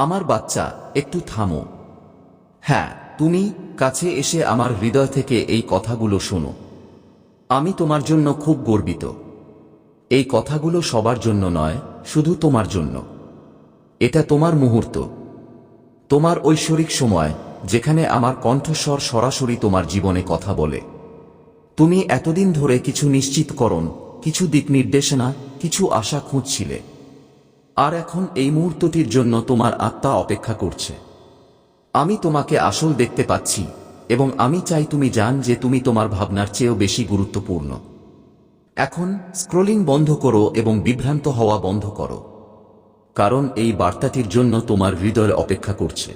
আমার বাচ্চা, একটু থামো। হ্যাঁ তুমি কাছে এসে আমার হৃদয় থেকে এই কথাগুলো শোনো। আমি তোমার জন্য খুব গর্বিত। এই কথাগুলো সবার জন্য নয়, শুধু তোমার জন্য। এটা তোমার মুহূর্ত। তোমার ঐশ্বরিক সময়, যেখানে আমার কণ্ঠস্বর সরাসরি তোমার জীবনে কথা বলে। তুমি এতদিন ধরে কিছু নিশ্চিতকরণ কিছু দিক নির্দেশনা, কিছু আশা খুঁজছিলে। আর এখন এই মুহূর্তটির জন্য তোমার আত্মা অপেক্ষা করছে। আমি তোমাকে আসল দেখতে পাচ্ছি, এবং আমি চাই তুমি জান যে তুমি তোমার ভাবনার চেয়েও বেশি গুরুত্বপূর্ণ। এখন স্ক্রোলিং বন্ধ করো এবং বিভ্রান্ত হওয়া বন্ধ করো। কারণ এই বার্তাটির জন্য তোমার হৃদয় অপেক্ষা করছে।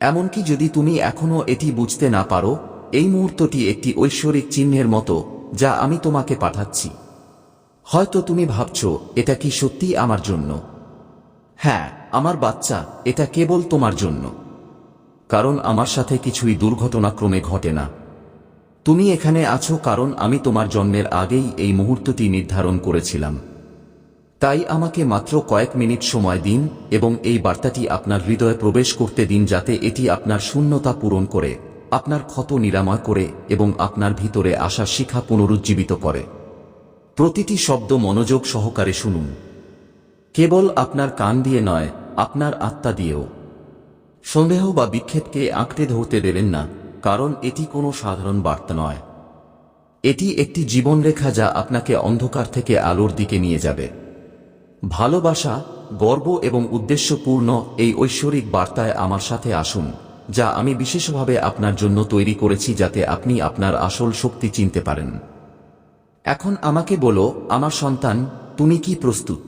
এমনকি যদি তুমি এখনও এটি বুঝতে না পারো, এই মুহূর্তটি একটি ঐশ্বরিক চিহ্নের মতো, যা আমি তোমাকে পাঠাচ্ছি। হয়তো তুমি ভাবছ, এটা কি সত্যি আমার জন্য? হ্যাঁ আমার বাচ্চা, এটা কেবল তোমার জন্য। কারণ আমার সাথে কিছুই দুর্ঘটনাক্রমে ঘটে না। তুমি এখানে আছো কারণ আমি তোমার জন্মের আগেই এই মুহূর্তটি নির্ধারণ করেছিলাম। তাই আমাকে মাত্র কয়েক মিনিট সময় দিন এবং এই বার্তাটি আপনার হৃদয়ে প্রবেশ করতে দিন যাতে এটি আপনার শূন্যতা পূরণ করে, আপনার ক্ষত নিরাময় করে এবং আপনার ভিতরে আসা শিখা পুনরুজ্জীবিত করে। প্রতিটি শব্দ মনোযোগ সহকারে শুনুন। কেবল আপনার কান দিয়ে নয়, আপনার আত্মা দিয়েও। সন্দেহ বা বিক্ষেপকে আঁকড়ে ধরতে দেবেন না, কারণ এটি কোনো সাধারণ বার্তা নয়। এটি একটি জীবনরেখা যা আপনাকে অন্ধকার থেকে আলোর দিকে নিয়ে যাবে। ভালোবাসা, গর্ব এবং উদ্দেশ্যপূর্ণ এই ঐশ্বরিক বার্তায় আমার সাথে আসুন, যা আমি বিশেষভাবে আপনার জন্য তৈরি করেছি যাতে আপনি আপনার আসল শক্তি চিনতে পারেন। এখন আমাকে বলো, আমার সন্তান, তুমি কি প্রস্তুত?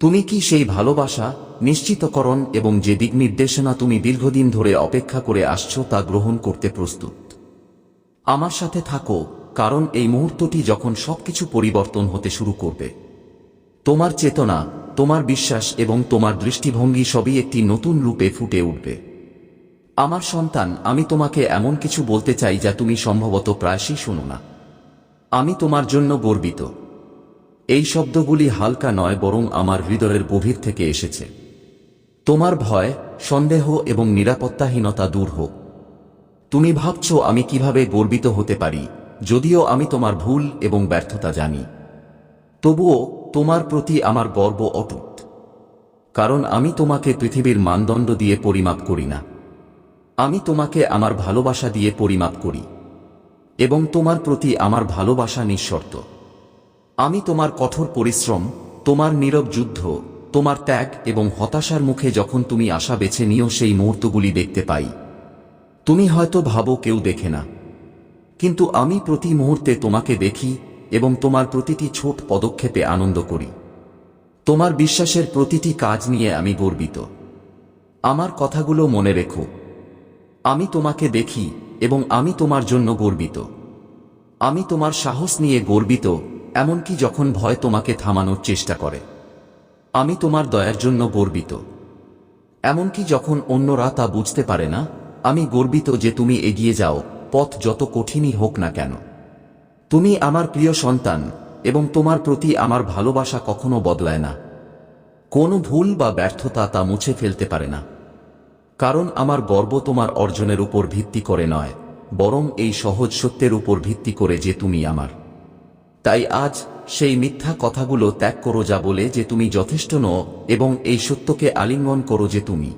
তুমি কি সেই ভালোবাসা, নিশ্চিতকরণ এবং যে দিক নির্দেশনা তুমি দীর্ঘদিন ধরে অপেক্ষা করে আসছো তা গ্রহণ করতে প্রস্তুত? আমার সাথে থাকো, কারণ এই মুহূর্তটি যখন সবকিছু পরিবর্তন হতে শুরু করবে। তোমার চেতনা, তোমার বিশ্বাস এবং তোমার দৃষ্টিভঙ্গি সবই একটি নতুন রূপে ফুটে উঠবে। আমার সন্তান, আমি তোমাকে এমন কিছু বলতে চাই যা তুমি সম্ভবত প্রায়শই শোনো না। আমি তোমার জন্য গর্বিত। এই শব্দগুলি হালকা নয় বরং আমার হৃদয়ের গভীর থেকে এসেছে। তোমার ভয়, সন্দেহ এবং নিরাপত্তাহীনতা দূর হোক। তুমি ভাবছ আমি কীভাবে গর্বিত হতে পারি, যদিও আমি তোমার ভুল এবং ব্যর্থতা জানি। তবুও তোমার প্রতি আমার গর্ব অটুট। কারণ আমি তোমাকে পৃথিবীর মানদণ্ড দিয়ে পরিমাপ করি না। আমি তোমাকে আমার ভালোবাসা দিয়ে পরিমাপ করি। এবং তোমার প্রতি আমার ভালোবাসা নিঃশর্ত। আমি তোমার কঠোর পরিশ্রম, তোমার নীরব যুদ্ধ, তোমার ত্যাগ এবং হতাশার মুখে যখন তুমি আশা বেছে নিও সেই মুহূর্তগুলি দেখতে পাই। তুমি হয়তো ভাবো কেউ দেখে না। কিন্তু আমি প্রতি মুহূর্তে তোমাকে দেখি এবং তোমার প্রতিটি ছোট পদক্ষেপে আনন্দ করি। তোমার বিশ্বাসের প্রতিটি কাজ নিয়ে আমি গর্বিত। আমার কথাগুলো মনে রেখো। আমি তোমাকে দেখি এবং আমি তোমার জন্য গর্বিত। আমি তোমার সাহস নিয়ে গর্বিত, এমনকি যখন ভয় তোমাকে থামানোর চেষ্টা করে। আমি তোমার দয়ার জন্য গর্বিত। এমনকি যখন অন্যরা তা বুঝতে পারে না, আমি গর্বিত যে তুমি এগিয়ে যাও, পথ যত কঠিনই হোক না কেন। তুমি আমার প্রিয় সন্তান, এবং তোমার প্রতি আমার ভালোবাসা কখনো বদলায় না। কোনো ভুল বা ব্যর্থতা তা মুছে ফেলতে পারে না। কারণ আমার গর্ব তোমার অর্জনের উপর ভিত্তি করে নয়, বরং এই সহজ সত্যের উপর ভিত্তি করে যে তুমি আমার। তাই আজ সেই মিথ্যা কথাগুলো ত্যাগ করো যা বলে যে তুমি যথেষ্ট নও, এবং এই সত্যকে আলিঙ্গন করো যে তুমি।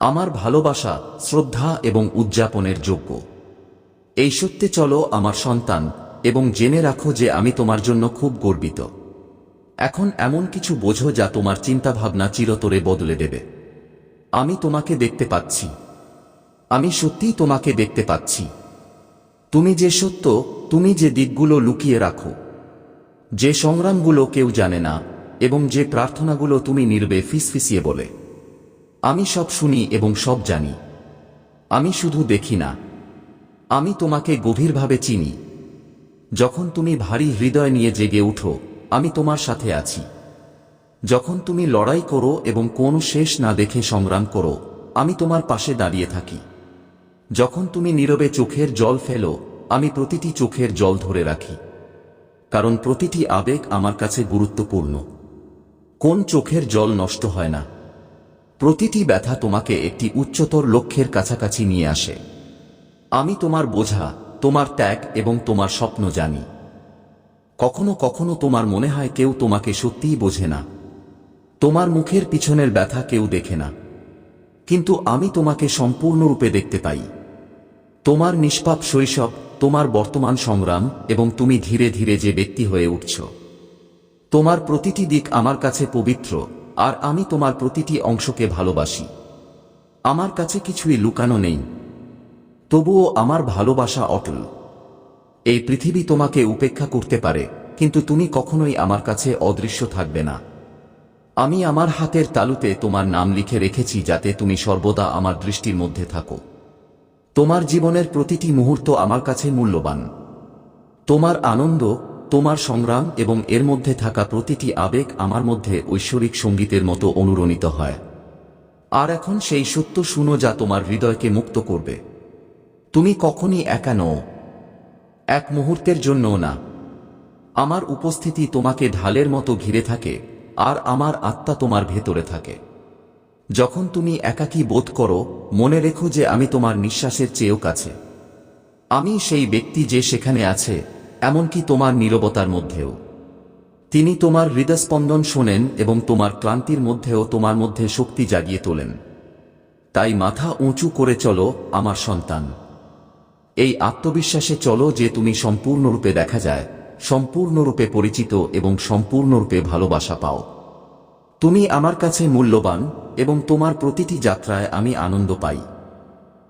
আমার ভালোবাসা, শ্রদ্ধা এবং উদযাপনের যোগ্য। এই সত্যে চলো আমার সন্তান, এবং জেনে রাখো যে আমি তোমার জন্য খুব গর্বিত। এখন এমন কিছু বোঝো যা তোমার চিন্তাভাবনা চিরতরে বদলে দেবে। আমি তোমাকে দেখতে পাচ্ছি। আমি সত্যিই তোমাকে দেখতে পাচ্ছি। তুমি যে সত্য, তুমি যে দিকগুলো লুকিয়ে রাখো। যে সংগ্রামগুলো কেউ জানে না, এবং যে প্রার্থনাগুলো তুমি নির্বে ফিসফিসিয়ে বলে। আমি সব শুনি এবং সব জানি। আমি শুধু দেখি না। আমি তোমাকে গভীরভাবে চিনি। যখন তুমি ভারী হৃদয় নিয়ে জেগে উঠো, আমি তোমার সাথে আছি। যখন তুমি লড়াই করো এবং কোনো শেষ না দেখে সংগ্রাম করো, আমি তোমার পাশে দাঁড়িয়ে থাকি। যখন তুমি নীরবে চোখের জল ফেলো, আমি প্রতিটি চোখের জল ধরে রাখি। কারণ প্রতিটি আবেগ আমার কাছে গুরুত্বপূর্ণ। কোন চোখের জল নষ্ট হয় না। প্রতিটি ব্যথা তোমাকে একটি উচ্চতর লক্ষ্যের কাছাকাছি নিয়ে আসে। আমি তোমার বোঝা, তোমার ত্যাগ এবং তোমার স্বপ্ন জানি। কখনো কখনো তোমার মনে হয় কেউ তোমাকে সত্যিই বোঝে না। তোমার মুখের পিছনের ব্যথা কেউ দেখে না। কিন্তু আমি তোমাকে সম্পূর্ণরূপে দেখতে পাই। তোমার নিষ্পাপ শৈশব, তোমার বর্তমান সংগ্রাম এবং তুমি ধীরে ধীরে যে ব্যক্তি হয়ে উঠছ। তোমার প্রতিটি দিক আমার কাছে পবিত্র, আর আমি তোমার প্রতিটি অংশকে ভালোবাসি। আমার কাছে কিছুই লুকানো নেই। তবুও আমার ভালোবাসা অটল। এই পৃথিবী তোমাকে উপেক্ষা করতে পারে, কিন্তু তুমি কখনোই আমার কাছে অদৃশ্য থাকবে না। আমি আমার হাতের তালুতে তোমার নাম লিখে রেখেছি যাতে তুমি সর্বদা আমার দৃষ্টির মধ্যে থাকো। তোমার জীবনের প্রতিটি মুহূর্ত আমার কাছে মূল্যবান। তোমার আনন্দ, তোমার সংগ্রাম এবং এর মধ্যে থাকা প্রতিটি আবেগ আমার মধ্যে ঐশ্বরিক সঙ্গীতের মতো অনুরণিত হয়। আর এখন সেই সত্য শুনো যা তোমার হৃদয়কে মুক্ত করবে। তুমি কখনই একা নও। এক মুহূর্তের জন্যও না। আমার উপস্থিতি তোমাকে ঢালের মতো ঘিরে থাকে। আর আমার আত্মা তোমার ভেতরে থাকে। যখন তুমি একাকী বোধ করো, মনে রেখো যে আমি তোমার নিঃশ্বাসের চেয়েও কাছে। আমি সেই ব্যক্তি যে সেখানে আছে, এমনকি তোমার নীরবতার মধ্যেও। তিনি তোমার হৃদস্পন্দন শোনেন এবং তোমার ক্লান্তির মধ্যেও তোমার মধ্যে শক্তি জাগিয়ে তোলেন। তাই মাথা উঁচু করে চলো, আমার সন্তান। এই আত্মবিশ্বাসে চলো যে তুমি সম্পূর্ণরূপে দেখা যায়। সম্পূর্ণরূপে পরিচিত এবং সম্পূর্ণরূপে ভালোবাসা পাও। তুমি আমার কাছে মূল্যবান এবং তোমার প্রতিটি যাত্রায় আমি আনন্দ পাই।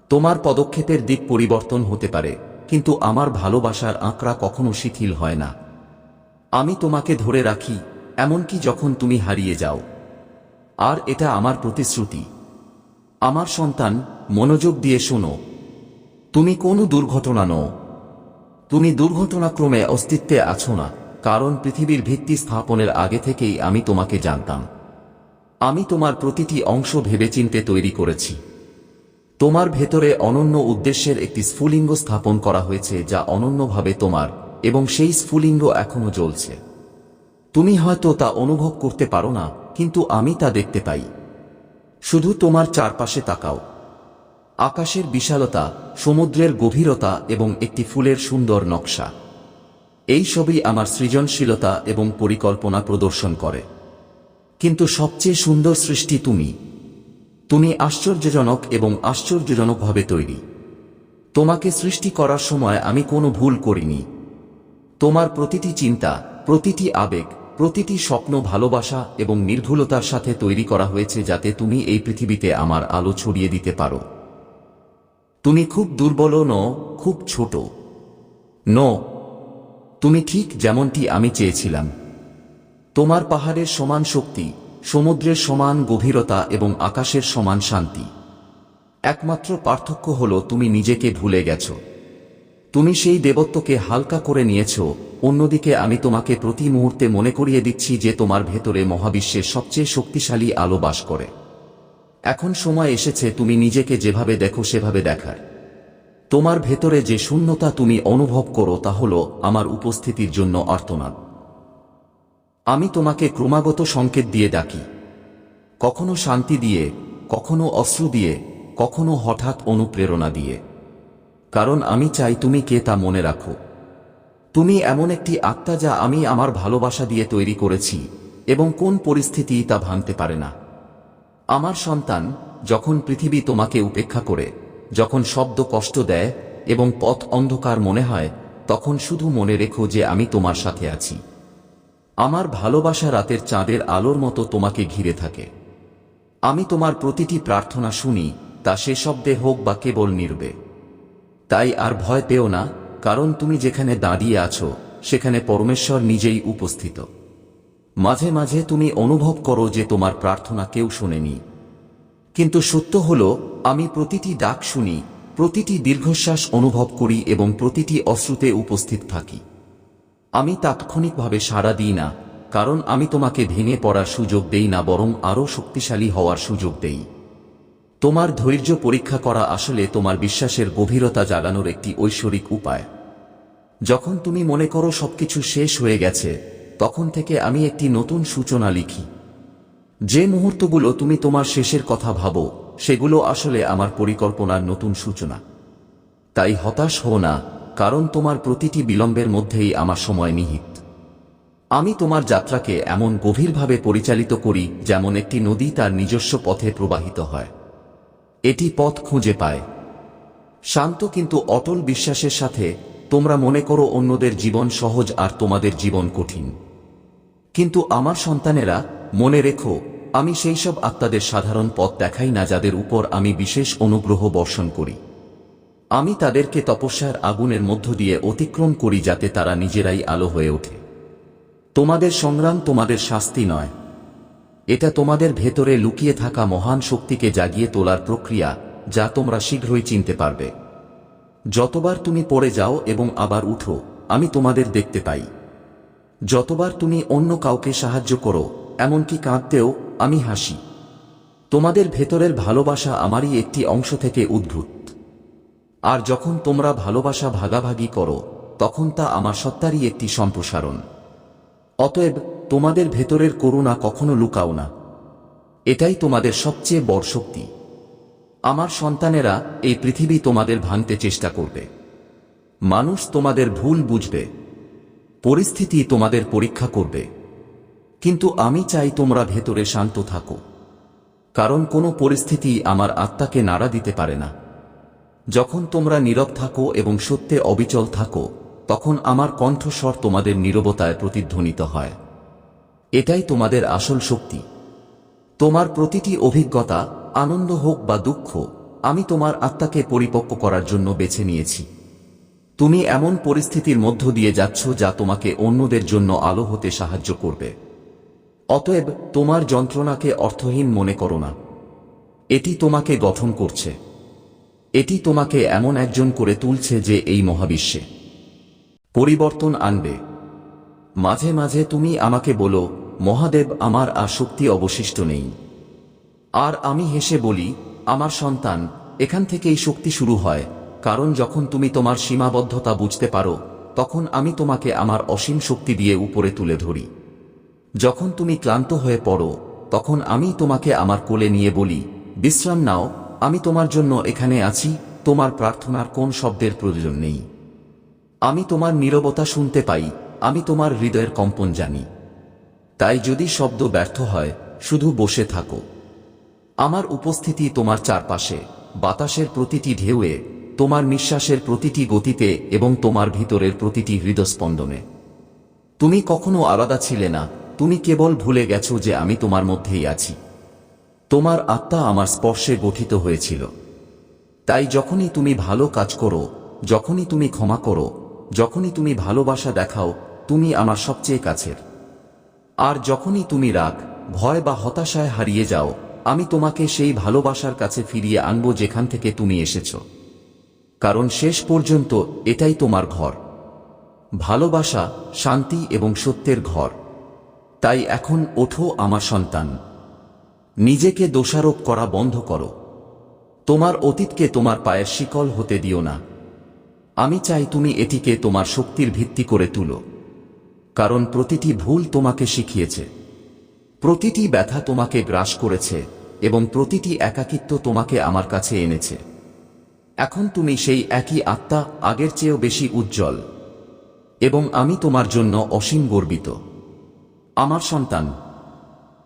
তোমার পদক্ষেপের দিক পরিবর্তন হতে পারে, কিন্তু আমার ভালোবাসার আঁকড়া কখনো শিথিল হয় না। আমি তোমাকে ধরে রাখি, এমনকি যখন তুমি হারিয়ে যাও। আর এটা আমার প্রতিশ্রুতি। আমার সন্তান, মনোযোগ দিয়ে শোনো। তুমি কোনো দুর্ঘটনা নও। তুমি দুর্ঘটনাক্রমে অস্তিত্বে আছো না, কারণ পৃথিবীর ভিত্তি স্থাপনের আগে থেকেই আমি তোমাকে জানতাম। আমি তোমার প্রতিটি অংশ ভেবেচিন্তে তৈরি করেছি। তোমার ভেতরে অনন্য উদ্দেশ্যের একটি স্ফুলিঙ্গ স্থাপন করা হয়েছে যা অনন্যভাবে তোমার, এবং সেই স্ফুলিঙ্গ এখনও জ্বলছে। তুমি হয়তো তা অনুভব করতে পারো না, কিন্তু আমি তা দেখতে পাই। শুধু তোমার চারপাশে তাকাও। আকাশের বিশালতা, সমুদ্রের গভীরতা এবং একটি ফুলের সুন্দর নকশা। এই সবই আমার সৃজনশীলতা এবং পরিকল্পনা প্রদর্শন করে। কিন্তু সবচেয়ে সুন্দর সৃষ্টি তুমি। তুমি আশ্চর্যজনক এবং আশ্চর্যজনকভাবে তৈরি। তোমাকে সৃষ্টি করার সময় আমি কোনো ভুল করিনি। তোমার প্রতিটি চিন্তা, প্রতিটি আবেগ, প্রতিটি স্বপ্ন ভালোবাসা এবং নির্ভুলতার সাথে তৈরি করা হয়েছে যাতে তুমি এই পৃথিবীতে আমার আলো ছড়িয়ে দিতে পারো। তুমি খুব দুর্বল ন খুব ছোট। ন তুমি ঠিক যেমনটি আমি চেয়েছিলাম। তোমার পাহাড়ের সমান শক্তি, সমুদ্রের সমান গভীরতা এবং আকাশের সমান শান্তি। একমাত্র পার্থক্য হল তুমি নিজেকে ভুলে গেছ। তুমি সেই দেবত্বকে হালকা করে নিয়েছ, অন্যদিকে আমি তোমাকে প্রতি মুহূর্তে মনে করিয়ে দিচ্ছি যে তোমার ভেতরে মহাবিশ্বের সবচেয়ে শক্তিশালী আলো বাস করে। এখন সময় এসেছে তুমি নিজেকে যেভাবে দেখো সেভাবে দেখার। তোমার ভেতরে যে শূন্যতা তুমি অনুভব করো তা হল আমার উপস্থিতির জন্য আর্তনাদ। আমি তোমাকে ক্রমাগত সংকেত দিয়ে ডাকি। কখনো শান্তি দিয়ে, কখনো অশ্রু দিয়ে, কখনো হঠাৎ অনুপ্রেরণা দিয়ে। কারণ আমি চাই তুমি কে তা মনে রাখো। তুমি এমন একটি আত্মা যা আমি আমার ভালোবাসা দিয়ে তৈরি করেছি এবং কোন পরিস্থিতি তা ভাঙতে পারে না। আমার সন্তান, যখন পৃথিবী তোমাকে উপেক্ষা করে, যখন শব্দ কষ্ট দেয় এবং পথ অন্ধকার মনে হয়, তখন শুধু মনে রেখো যে আমি তোমার সাথে আছি। আমার ভালোবাসা রাতের চাঁদের আলোর মতো তোমাকে ঘিরে থাকে। আমি তোমার প্রতিটি প্রার্থনা শুনি, তা সে শব্দে হোক বা কেবল নির্বে। তাই আর ভয় পেও না, কারণ তুমি যেখানে দাঁড়িয়ে আছো, সেখানে পরমেশ্বর নিজেই উপস্থিত। মাঝে মাঝে তুমি অনুভব করো যে তোমার প্রার্থনা কেউ শোনেনি। কিন্তু সত্য হল, আমি প্রতিটি ডাক শুনি, প্রতিটি দীর্ঘশ্বাস অনুভব করি এবং প্রতিটি অশ্রুতে উপস্থিত থাকি। আমি তাৎক্ষণিকভাবে সাড়া দিই না, কারণ আমি তোমাকে ভেঙে পড়ার সুযোগ দেই না, বরং আরও শক্তিশালী হওয়ার সুযোগ দেই। তোমার ধৈর্য পরীক্ষা করা আসলে তোমার বিশ্বাসের গভীরতা জাগানোর একটি ঐশ্বরিক উপায়। যখন তুমি মনে করো সবকিছু শেষ হয়ে গেছে তখন থেকে আমি একটি নতুন সূচনা লিখি। যে মুহূর্তগুলো তুমি তোমার শেষের কথা ভাবো, সেগুলো আসলে আমার পরিকল্পনার নতুন সূচনা। তাই হতাশ হও না, কারণ তোমার প্রতিটি বিলম্বের মধ্যেই আমার সময় নিহিত। আমি তোমার যাত্রাকে এমন গভীরভাবে পরিচালিত করি, যেমন একটি নদী তার নিজস্ব পথে প্রবাহিত হয়। এটি পথ খুঁজে পায়। শান্ত কিন্তু অটল বিশ্বাসের সাথে তোমরা মনে করো অন্যদের জীবন সহজ আর তোমাদের জীবন কঠিন। কিন্তু আমার সন্তানেরা, মনে রেখো, আমি সেই সব আত্মাদের সাধারণ পথ দেখাই না যাদের উপর আমি বিশেষ অনুগ্রহ বর্ষণ করি। আমি তাদেরকে তপস্যার আগুনের মধ্য দিয়ে অতিক্রম করি যাতে তারা নিজেরাই আলো হয়ে ওঠে। তোমাদের সংগ্রাম তোমাদের শাস্তি নয়। এটা তোমাদের ভেতরে লুকিয়ে থাকা মহান শক্তিকে জাগিয়ে তোলার প্রক্রিয়া, যা তোমরা শীঘ্রই চিনতে পারবে। যতবার তুমি পড়ে যাও এবং আবার উঠো, আমি তোমাদের দেখতে পাই। যতবার তুমি অন্য কাউকে সাহায্য করো, এমনকি কাঁদতেও, আমি হাসি। তোমাদের ভেতরের ভালোবাসা আমারই একটি অংশ থেকে উদ্ভূত। আর যখন তোমরা ভালোবাসা ভাগাভাগি করো, তখন তা আমার সত্তারই একটি সম্প্রসারণ। অতএব, তোমাদের ভেতরের করুণা কখনো লুকাও না। এটাই তোমাদের সবচেয়ে বড় শক্তি। আমার সন্তানেরা এই পৃথিবী তোমাদের ভাঙতে চেষ্টা করবে। মানুষ তোমাদের ভুল বুঝবে। পরিস্থিতি তোমাদের পরীক্ষা করবে। কিন্তু আমি চাই তোমরা ভেতরে শান্ত থাকো। কারণ কোনো পরিস্থিতি আমার আত্মাকে নাড়া দিতে পারে না। যখন তোমরা নীরব থাকো এবং সত্যে অবিচল থাকো, তখন আমার কণ্ঠস্বর তোমাদের নীরবতায় প্রতিধ্বনিত হয়। এটাই তোমাদের আসল শক্তি। তোমার প্রতিটি অভিজ্ঞতা আনন্দ হোক বা দুঃখ, আমি তোমার আত্মাকে পরিপক্ক করার জন্য বেছে নিয়েছি। তুমি এমন পরিস্থিতির মধ্য দিয়ে যাচ্ছ যা তোমাকে অন্যদের জন্য আলো হতে সাহায্য করবে। অতএব তোমার যন্ত্রণাকে অর্থহীন মনে করো না। এটি তোমাকে গঠন করছে। এটি তোমাকে এমন একজন করে তুলছে যে এই মহাবিশ্বে। পরিবর্তন আনবে। মাঝে মাঝে তুমি আমাকে বলো, মহাদেব, আমার আর শক্তি অবশিষ্ট নেই। আর আমি হেসে বলি, আমার সন্তান, এখান থেকেই শক্তি শুরু হয়। কারণ যখন তুমি তোমার সীমাবদ্ধতা বুঝতে পারো, তখন আমি তোমাকে আমার অসীম শক্তি দিয়ে উপরে তুলে ধরি। যখন তুমি ক্লান্ত হয়ে পড়ো, তখন আমি তোমাকে আমার কোলে নিয়ে বলি, বিশ্রাম নাও, আমি তোমার জন্য এখানে আছি, তোমার প্রার্থনার কোন শব্দের প্রয়োজন নেই। আমি তোমার নীরবতা শুনতে পাই, আমি তোমার হৃদয়ের কম্পন জানি। তাই যদি শব্দ ব্যর্থ হয়, শুধু বসে থাকো। আমার উপস্থিতি তোমার চারপাশে, বাতাসের প্রতিটি ঢেউয়ে তোমার নিঃশ্বাসের প্রতিটি গতিতে এবং তোমার ভিতরের প্রতিটি হৃদস্পন্দনে। তুমি কখনো আলাদা ছিলে না, তুমি কেবল ভুলে গেছো যে আমি তোমার মধ্যেই আছি। তোমার আত্মা আমার স্পর্শে গঠিত হয়েছিল। তাই যখনই তুমি ভালো কাজ করো, যখনই তুমি ক্ষমা করো, যখনই তুমি ভালোবাসা দেখাও, তুমি আমার সবচেয়ে কাছের। আর যখনই তুমি রাগ, ভয় বা হতাশায় হারিয়ে যাও, আমি তোমাকে সেই ভালোবাসার কাছে ফিরিয়ে আনব যেখান থেকে তুমি এসেছ। কারণ শেষ পর্যন্ত এটাই তোমার ঘর। ভালোবাসা, শান্তি এবং সত্যের ঘর। তাই এখন ওঠো আমার সন্তান। নিজেকে দোষারোপ করা বন্ধ করো। তোমার অতীতকে তোমার পায়ের শিকল হতে দিও না। আমি চাই তুমি এটিকে তোমার শক্তির ভিত্তি করে তুলো। কারণ প্রতিটি ভুল তোমাকে শিখিয়েছে। প্রতিটি ব্যথা তোমাকে গ্রাস করেছে এবং প্রতিটি একাকিত্ব তোমাকে আমার কাছে এনেছে। এখন তুমি সেই একই আত্মা আগের চেয়েও বেশি উজ্জ্বল। এবং আমি তোমার জন্য অসীম গর্বিত। আমার সন্তান,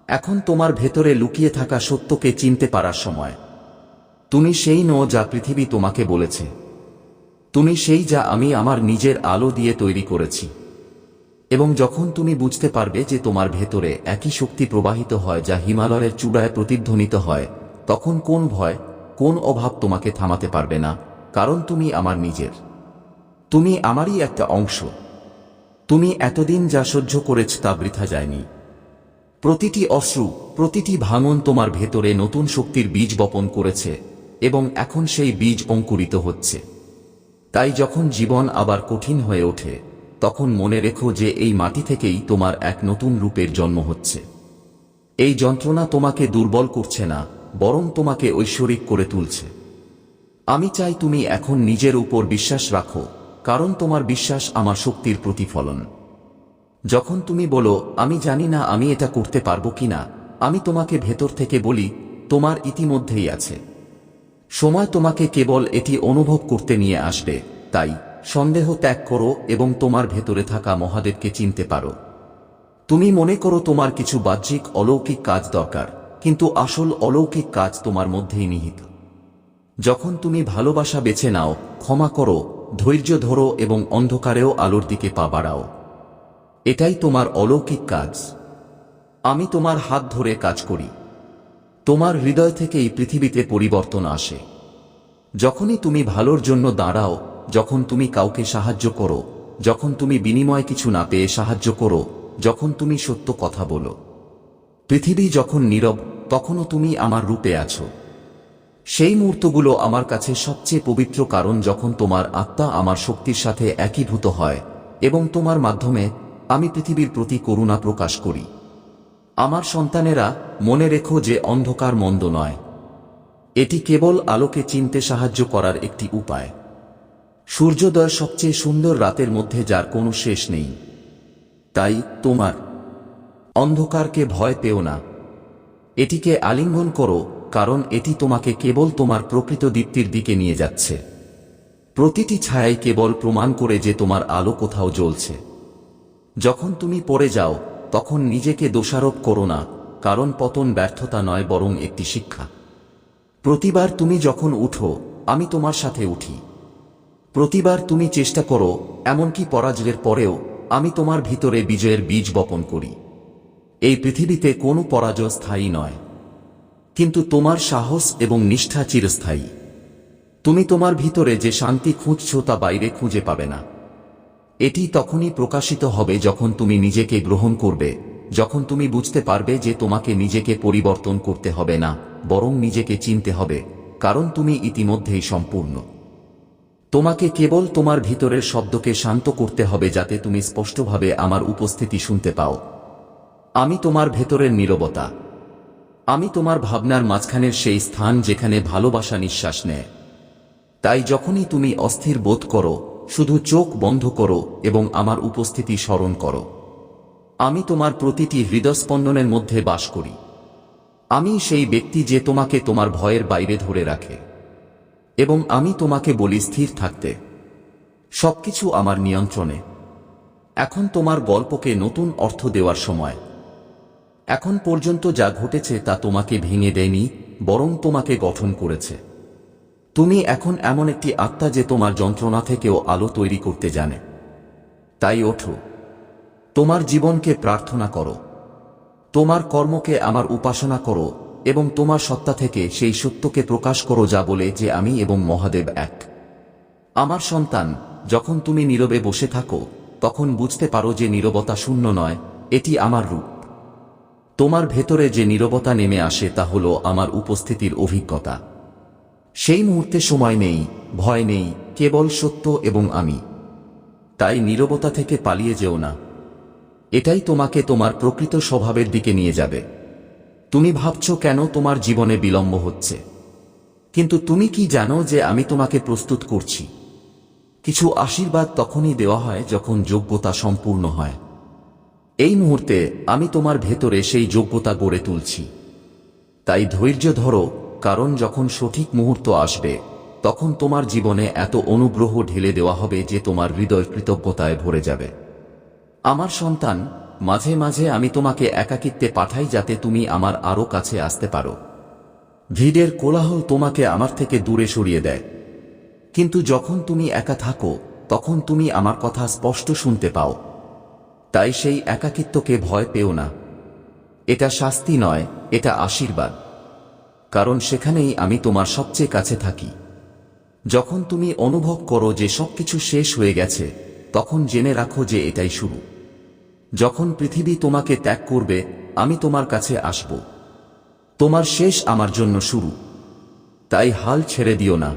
এখন তোমার ভেতরে লুকিয়ে থাকা সত্যকে চিনতে পারার সময়। তুমি সেই নো যা পৃথিবী তোমাকে বলেছে। তুমি সেই যা আমি আমার নিজের আলো দিয়ে তৈরি করেছি। এবং যখন তুমি বুঝতে পারবে যে তোমার ভেতরে একই শক্তি প্রবাহিত হয় যা হিমালয়ের চূড়ায় প্রতিধ্বনিত হয়, তখন কোন ভয়? কোন অভাব তোমাকে থামাতে পারবে না, কারণ তুমি আমার নিজের। তুমি আমারই একটা অংশ। তুমি এতদিন যা সহ্য করেছ তা বৃথা যায়নি। প্রতিটি অশ্রু, প্রতিটি ভাঙন তোমার ভেতরে নতুন শক্তির বীজ বপন করেছে এবং এখন সেই বীজ অঙ্কুরিত হচ্ছে। তাই যখন জীবন আবার কঠিন হয়ে ওঠে, তখন মনে রেখো যে এই মাটি থেকেই তোমার এক নতুন রূপের জন্ম হচ্ছে। এই যন্ত্রণা তোমাকে দুর্বল করছে না বরং তোমাকে ঐশ্বরিক করে তুলছে। আমি চাই তুমি এখন নিজের উপর বিশ্বাস রাখো, কারণ তোমার বিশ্বাস আমার শক্তির প্রতিফলন। যখন তুমি বলো, আমি জানি না আমি এটা করতে পারব কিনা আমি তোমাকে ভেতর থেকে বলি, তোমার ইতিমধ্যেই আছে। সময় তোমাকে কেবল এটি অনুভব করতে নিয়ে আসবে, তাই সন্দেহ ত্যাগ করো এবং তোমার ভেতরে থাকা মহাদেবকে চিনতে পারো। তুমি মনে করো তোমার কিছু বাহ্যিক অলৌকিক কাজ দরকার। কিন্তু আসল অলৌকিক কাজ তোমার মধ্যেই নিহিত। যখন তুমি ভালোবাসা বেছে নাও, ক্ষমা করো, ধৈর্য ধরো এবং অন্ধকারেও আলোর দিকে পা বাড়াও। এটাই তোমার অলৌকিক কাজ। আমি তোমার হাত ধরে কাজ করি। তোমার হৃদয় থেকেই পৃথিবীতে পরিবর্তন আসে। যখনই তুমি ভালোর জন্য দাঁড়াও, যখন তুমি কাউকে সাহায্য করো, যখন তুমি বিনিময় কিছু না পেয়ে সাহায্য করো, যখন তুমি সত্য কথা বলো। পৃথিবী যখন নীরব, তখনও তুমি আমার রূপে আছো। সেই মুহূর্তগুলো আমার কাছে সবচেয়ে পবিত্র কারণ যখন তোমার আত্মা আমার শক্তির সাথে একীভূত হয় এবং তোমার মাধ্যমে আমি পৃথিবীর প্রতি করুণা প্রকাশ করি। আমার সন্তানেরা, মনে রেখো যে অন্ধকার মন্দ নয়। এটি কেবল আলোকে চিনতে সাহায্য করার একটি উপায়। সূর্যোদয় সবচেয়ে সুন্দর রাতের মধ্যে যার কোনো শেষ নেই। তাই তোমার অন্ধকারকে ভয় পেও না। এটিকে আলিঙ্গন করো, কারণ এটি তোমাকে কেবল তোমার প্রকৃত দীপ্তির দিকে নিয়ে যাচ্ছে। প্রতিটি ছায়াই কেবল প্রমাণ করে যে তোমার আলো কোথাও জ্বলছে। যখন তুমি পড়ে যাও, তখন নিজেকে দোষারোপ করো না, কারণ পতন ব্যর্থতা নয়, বরং একটি শিক্ষা। প্রতিবার তুমি যখন উঠো, আমি তোমার সাথে উঠি। প্রতিবার তুমি চেষ্টা করো, এমনকি পরাজয়ের পরেও, আমি তোমার ভিতরে বিজয়ের বীজ বপন করি। এই পৃথিবীতে কোনো পরাজয় স্থায়ী নয়। কিন্তু তোমার সাহস এবং নিষ্ঠা চিরস্থায়ী। তুমি তোমার ভিতরে যে শান্তি খুঁজছ তা বাইরে খুঁজে পাবে না। এটি তখনই প্রকাশিত হবে যখন তুমি নিজেকে গ্রহণ করবে, যখন তুমি বুঝতে পারবে যে তোমাকে নিজেকে পরিবর্তন করতে হবে না, বরং নিজেকে চিনতে হবে, কারণ তুমি ইতিমধ্যেই সম্পূর্ণ। তোমাকে কেবল তোমার ভিতরের শব্দকে শান্ত করতে হবে যাতে তুমি স্পষ্টভাবে আমার উপস্থিতি শুনতে পাও। আমি তোমার ভেতরের নীরবতা। আমি তোমার ভাবনার মাঝখানের সেই স্থান যেখানে ভালোবাসা নিঃশ্বাস নেয়। তাই যখনই তুমি অস্থির বোধ করো, শুধু চোখ বন্ধ করো এবং আমার উপস্থিতি স্মরণ করো। আমি তোমার প্রতিটি হৃদস্পন্দনের মধ্যে বাস করি। আমি সেই ব্যক্তি যে তোমাকে তোমার ভয়ের বাইরে ধরে রাখে। এবং আমি তোমাকে বলি স্থির থাকতে। সবকিছু আমার নিয়ন্ত্রণে। এখন তোমার গল্পকে নতুন অর্থ দেওয়ার সময়। এখন পর্যন্ত যা ঘটেছে তা তোমাকে ভেঙে দেয়নি, বরং তোমাকে গঠন করেছে। তুমি এখন এমন একটি আত্মা যে তোমার যন্ত্রণা থেকেও আলো তৈরি করতে জানে। তাই ওঠো। তোমার জীবনকে প্রার্থনা করো। তোমার কর্মকে আমার উপাসনা করো, এবং তোমার সত্তা থেকে সেই সত্যকে প্রকাশ করো যা বলে যে আমি এবং মহাদেব এক। আমার সন্তান, যখন তুমি নীরবে বসে থাকো, তখন বুঝতে পারো যে নীরবতা শূন্য নয়, এটি আমার রূপ। তোমার ভেতরে যে নীরবতা নেমে আসে তা হল আমার উপস্থিতির অভিজ্ঞতা। সেই মুহূর্তে সময় নেই, ভয় নেই, কেবল সত্য এবং আমি। তাই নীরবতা থেকে পালিয়ে যেও না। এটাই তোমাকে তোমার প্রকৃত স্বভাবের দিকে নিয়ে যাবে। তুমি ভাবছ কেন তোমার জীবনে বিলম্ব হচ্ছে। কিন্তু তুমি কি জানো যে আমি তোমাকে প্রস্তুত করছি? কিছু আশীর্বাদ তখনই দেওয়া হয় যখন যোগ্যতা সম্পূর্ণ হয়। এই মুহূর্তে আমি তোমার ভেতরে সেই যোগ্যতা গড়ে তুলছি। তাই ধৈর্য ধরো, কারণ যখন সঠিক মুহূর্ত আসবে, তখন তোমার জীবনে এত অনুগ্রহ ঢেলে দেওয়া হবে যে তোমার হৃদয় কৃতজ্ঞতায় ভরে যাবে। আমার সন্তান, মাঝে মাঝে আমি তোমাকে একাকিত্বে পাঠাই যাতে তুমি আমার আরও কাছে আসতে পারো। ভিড়ের কোলাহল তোমাকে আমার থেকে দূরে সরিয়ে দেয়। কিন্তু যখন তুমি একা থাকো, তখন তুমি আমার কথা স্পষ্ট শুনতে পাও। তাই সেই একাকিত্বকে ভয় পেও না। এটা শাস্তি নয়, এটা আশীর্বাদ। কারণ সেখানেই আমি তোমার সবচেয়ে কাছে থাকি। যখন তুমি অনুভব করো যে সবকিছু শেষ হয়ে গেছে, তখন জেনে রাখো যে এটাই শুরু। যখন পৃথিবী তোমাকে ত্যাগ করবে, আমি তোমার কাছে আসব। তোমার শেষ আমার জন্য শুরু। তাই হাল ছেড়ে দিও না।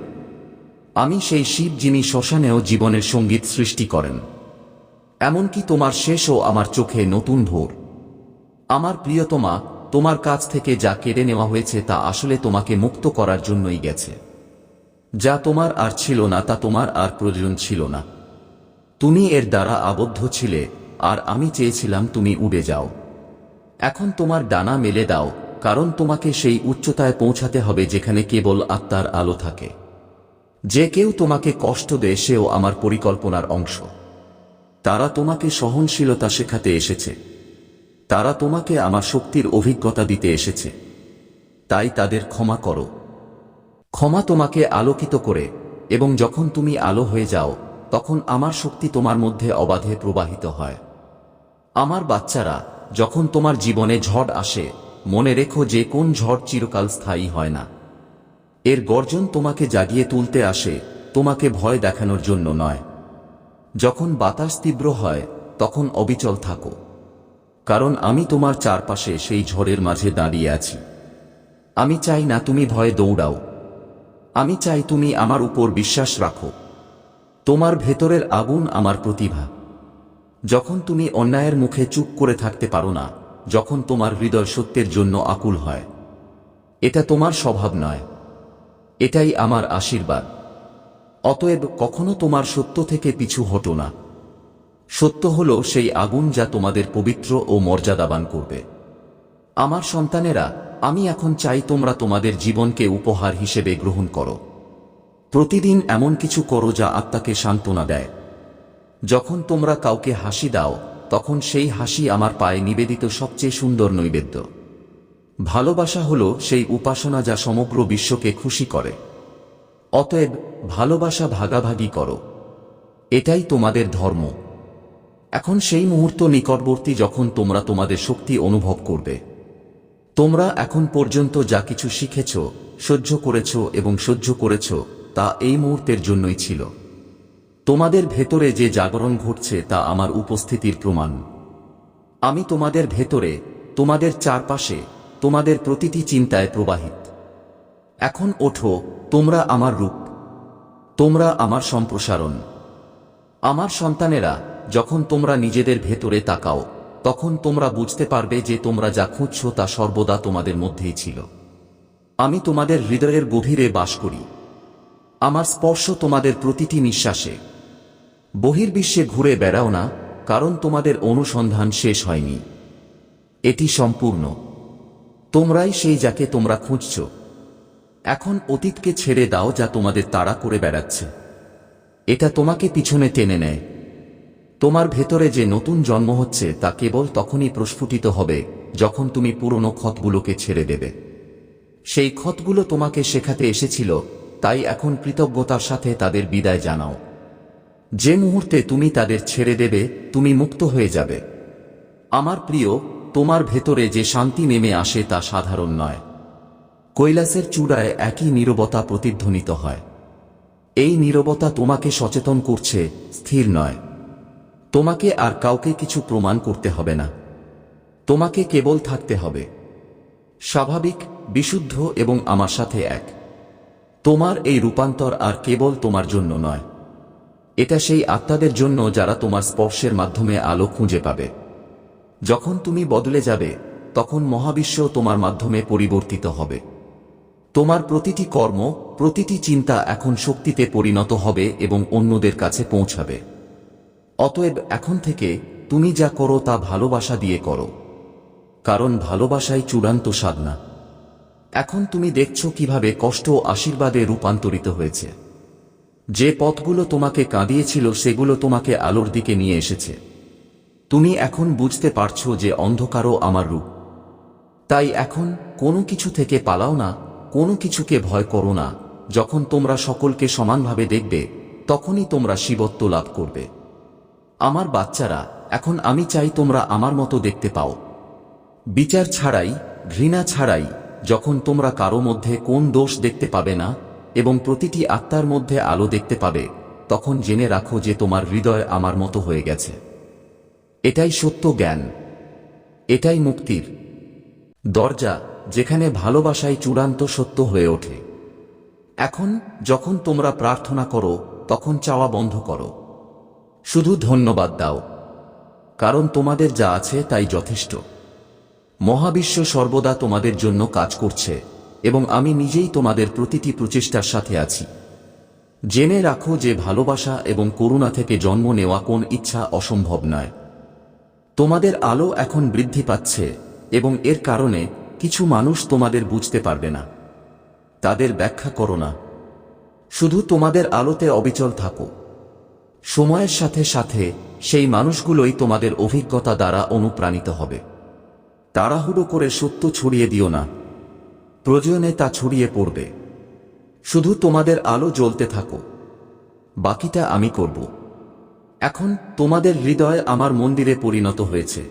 আমি সেই শিব যিনি শ্মশানেও জীবনের সংগীত সৃষ্টি করেন। এমনকি তোমার শেষও আমার চোখে নতুন ভোর। আমার প্রিয়তমা, তোমার কাছ থেকে যা কেড়ে নেওয়া হয়েছে তা আসলে তোমাকে মুক্ত করার জন্যই গেছে। যা তোমার আর ছিল না, তা তোমার আর প্রয়োজন ছিল না। তুমি এর দ্বারা আবদ্ধ ছিলে, আর আমি চেয়েছিলাম তুমি উড়ে যাও। এখন তোমার ডানা মেলে দাও, কারণ তোমাকে সেই উচ্চতায় পৌঁছাতে হবে যেখানে কেবল আত্মার আলো থাকে। যে কেউ তোমাকে কষ্ট দেয়, সেও আমার পরিকল্পনার অংশ। তারা তোমাকে সহনশীলতা শেখাতে এসেছে। তারা তোমাকে আমার শক্তির অভিজ্ঞতা দিতে এসেছে। তাই তাদের ক্ষমা করো। ক্ষমা তোমাকে আলোকিত করে, এবং যখন তুমি আলো হয়ে যাও, তখন আমার শক্তি তোমার মধ্যে অবাধে প্রবাহিত হয়। আমার বাচ্চারা, যখন তোমার জীবনে ঝড় আসে, মনে রেখো যে কোন ঝড় চিরকাল স্থায়ী হয় না। এর গর্জন তোমাকে জাগিয়ে তুলতে আসে, তোমাকে ভয় দেখানোর জন্য নয়। যখন বাতাস তীব্র হয়, তখন অবিচল থাকো। কারণ আমি তোমার চারপাশে সেই ঝড়ের মাঝে দাঁড়িয়ে আছি। আমি চাই না তুমি ভয়ে দৌড়াও। আমি চাই তুমি আমার উপর বিশ্বাস রাখো। তোমার ভেতরের আগুন আমার প্রতিভা। যখন তুমি অন্যায়ের মুখে চুপ করে থাকতে পারো না, যখন তোমার হৃদয় সত্যের জন্য আকুল হয়, এটা তোমার স্বভাব নয়। এটাই আমার আশীর্বাদ। অতএব কখনো তোমার সত্য থেকে পিছু হটো না। সত্য হল সেই আগুন যা তোমাদের পবিত্র ও মর্যাদাবান করবে। আমার সন্তানেরা, আমি এখন চাই তোমরা তোমাদের জীবনকে উপহার হিসেবে গ্রহণ করো। প্রতিদিন এমন কিছু করো যা আত্মাকে সান্ত্বনা দেয়। যখন তোমরা কাউকে হাসি দাও, তখন সেই হাসি আমার পায়ে নিবেদিত সবচেয়ে সুন্দর নৈবেদ্য। ভালোবাসা হল সেই উপাসনা যা সমগ্র বিশ্বকে খুশি করে। অতএব ভালোবাসা ভাগাভাগি করো। এটাই তোমাদের ধর্ম। এখন সেই মুহূর্ত নিকটবর্তী যখন তোমরা তোমাদের শক্তি অনুভব করবে। তোমরা এখন পর্যন্ত যা কিছু শিখেছ, সহ্য করেছ এবং সহ্য করেছ, তা এই মুহূর্তের জন্যই ছিল। তোমাদের ভেতরে যে জাগরণ ঘটছে তা আমার উপস্থিতির প্রমাণ। আমি তোমাদের ভেতরে, তোমাদের চারপাশে, তোমাদের প্রতিটি চিন্তায় প্রবাহিত। এখন ওঠো, তোমরা আমার রূপ। তোমরা আমার সম্প্রসারণ। আমার সন্তানেরা, যখন তোমরা নিজেদের ভেতরে তাকাও, তখন তোমরা বুঝতে পারবে যে তোমরা যা খুঁজছ তা সর্বদা তোমাদের মধ্যেই ছিল। আমি তোমাদের হৃদয়ের গভীরে বাস করি। আমার স্পর্শ তোমাদের প্রতিটি নিঃশ্বাসে। বহির্বিশ্বে ঘুরে বেড়াও না, কারণ তোমাদের অনুসন্ধান শেষ হয়নি। এটি সম্পূর্ণ। তোমরাই সেই যাকে তোমরা খুঁজছ। এখন অতীতকে ছেড়ে দাও যা তোমাদের তাড়া করে বেড়াচ্ছে। এটা তোমাকে পিছনে টেনে নেয়। তোমার ভেতরে যে নতুন জন্ম হচ্ছে তা কেবল তখনই প্রস্ফুটিত হবে যখন তুমি পুরনো ক্ষতগুলোকে ছেড়ে দেবে। সেই ক্ষতগুলো তোমাকে শেখাতে এসেছিল, তাই এখন কৃতজ্ঞতার সাথে তাদের বিদায় জানাও। যে মুহূর্তে তুমি তাদের ছেড়ে দেবে, তুমি মুক্ত হয়ে যাবে। আমার প্রিয়, তোমার ভেতরে যে শান্তি নেমে আসে তা সাধারণ নয়। কৈলাসের চূড়ায় একই নীরবতা প্রতিধ্বনিত হয়। এই নীরবতা তোমাকে সচেতন করছে, স্থির নয়। তোমাকে আর কাউকে কিছু প্রমাণ করতে হবে না। তোমাকে কেবল থাকতে হবে। স্বাভাবিক, বিশুদ্ধ এবং আমার সাথে এক। তোমার এই রূপান্তর আর কেবল তোমার জন্য নয়। এটা সেই আত্মাদের জন্য যারা তোমার স্পর্শের মাধ্যমে আলো খুঁজে পাবে। যখন তুমি বদলে যাবে, তখন মহাবিশ্ব তোমার মাধ্যমে পরিবর্তিত হবে। তোমার প্রতিটি কর্ম, প্রতিটি চিন্তা এখন শক্তিতে পরিণত হবে এবং অন্যদের কাছে পৌঁছাবে। অতএব এখন থেকে তুমি যা করো তা ভালোবাসা দিয়ে করো। কারণ ভালোবাসাই চূড়ান্ত সাধনা। এখন তুমি দেখছ কীভাবে কষ্ট আশীর্বাদে রূপান্তরিত হয়েছে। যে পথগুলো তোমাকে কাঁদিয়েছিল সেগুলো তোমাকে আলোর দিকে নিয়ে এসেছে। তুমি এখন বুঝতে পারছ যে অন্ধকারও আমার রূপ। তাই এখন কোনো কিছু থেকে পালাও না কোনো কিছুকে ভয় করো না। যখন তোমরা সকলকে সমানভাবে দেখবে, তখনই তোমরা শিবত্ব লাভ করবে। আমার বাচ্চারা, এখন আমি চাই তোমরা আমার মতো দেখতে পাও। বিচার ছাড়াই, ঘৃণা ছাড়াই, যখন তোমরা কারও মধ্যে কোন দোষ দেখতে পাবে না, এবং প্রতিটি আত্মার মধ্যে আলো দেখতে পাবে, তখন জেনে রাখো যে তোমার হৃদয় আমার মতো হয়ে গেছে। এটাই সত্য জ্ঞান। এটাই মুক্তির। দরজা যেখানে ভালোবাসাই চূড়ান্ত সত্য হয়ে ওঠে। এখন যখন তোমরা প্রার্থনা করো, তখন চাওয়া বন্ধ করো। শুধু ধন্যবাদ দাও। কারণ তোমাদের যা আছে তাই যথেষ্ট। মহাবিশ্ব সর্বদা তোমাদের জন্য কাজ করছে, এবং আমি নিজেই তোমাদের প্রতিটি প্রচেষ্টার সাথে আছি। জেনে রাখো যে ভালোবাসা এবং করুণা থেকে জন্ম নেওয়া কোন ইচ্ছা অসম্ভব নয়। তোমাদের আলো এখন বৃদ্ধি পাচ্ছে, এবং এর কারণে কিছু মানুষ তোমাদের বুঝতে পারবে না। তাদের ব্যাখ্যা করো না। শুধু তোমাদের আলোতে অবিচল থাকো। সময়ের সাথে সাথে সেই মানুষগুলোই তোমাদের অভিজ্ঞতা দ্বারা অনুপ্রাণিত হবে। তাড়াহুড়ো করে সত্য ছড়িয়ে দিও না। প্রয়োজনে তা ছড়িয়ে পড়বে। শুধু তোমাদের আলো জ্বলতে থাকো। বাকিটা আমি করব। এখন তোমাদের হৃদয় আমার মন্দিরে পরিণত হয়েছে।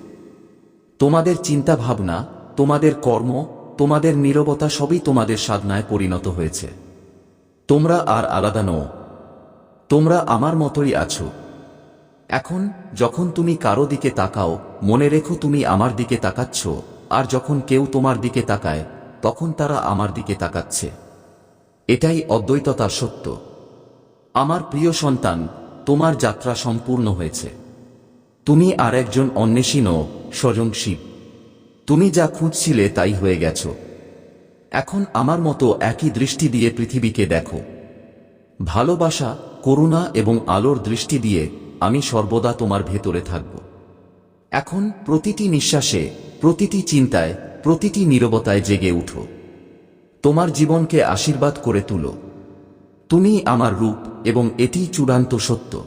তোমাদের চিন্তা ভাবনা তোমাদের কর্ম, তোমাদের নীরবতা সবই তোমাদের সাধনায় পরিণত হয়েছে। তোমরা আর আলাদা নও। তোমরা আমার মতোই আছো। এখন, যখন তুমি কারও দিকে তাকাও, মনে রেখো তুমি আমার দিকে তাকাচ্ছ, আর যখন কেউ তোমার দিকে তাকায়, তখন তারা আমার দিকে তাকাচ্ছে। এটাই অদ্বৈততার সত্য। আমার প্রিয় সন্তান, তোমার যাত্রা সম্পূর্ণ হয়েছে। তুমি আর একজন অন্বেষী নও স্বজন শিব। তুমি যা খুঁজছিলে তাই হয়ে গেছ। এখন আমার মতো একই দৃষ্টি দিয়ে পৃথিবীকে দেখো। ভালোবাসা, করুণা এবং আলোর দৃষ্টি দিয়ে আমি সর্বদা তোমার ভেতরে থাকব। এখন প্রতিটি নিঃশ্বাসে, প্রতিটি চিন্তায়, প্রতিটি নীরবতায় জেগে উঠো। তোমার জীবনকে আশীর্বাদ করে তুলো। তুমি আমার রূপ এবং এটি চূড়ান্ত সত্য।